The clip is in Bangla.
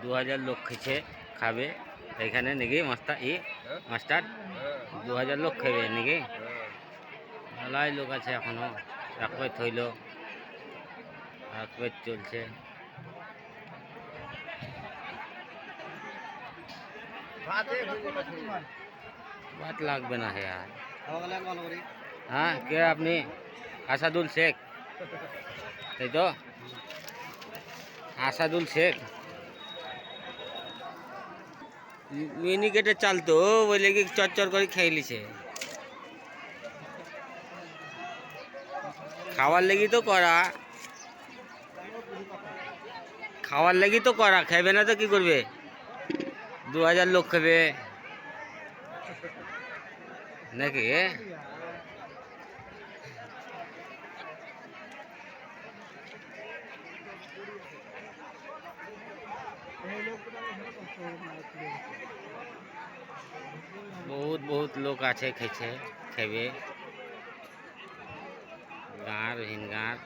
দু হাজার লোক খেছে খাবে। এখানে নাকি মাস্টার ই মাস্টার? দু হাজার লোক খাবে নাকি? মেলাই লোক আছে এখনও রাখবে থইল রাখবে চলছে। বাত লাগবে না হে আর। হ্যাঁ কে আপনি? আসাদুল শেখ। তাই তো? আসাদুল শেখ। মিনিকেটে চালতো বলে কি চচ্চর করে খেয়ে খাওয়ার লেগি তো করা। খাওয়ার লেগি তো করা, খাইবে না তো কি করবে? দু হাজার লোক খাবে। নাকি? বহুত বহুত লোক আছে খেছে খেবে গাঁর ভিন গাঁর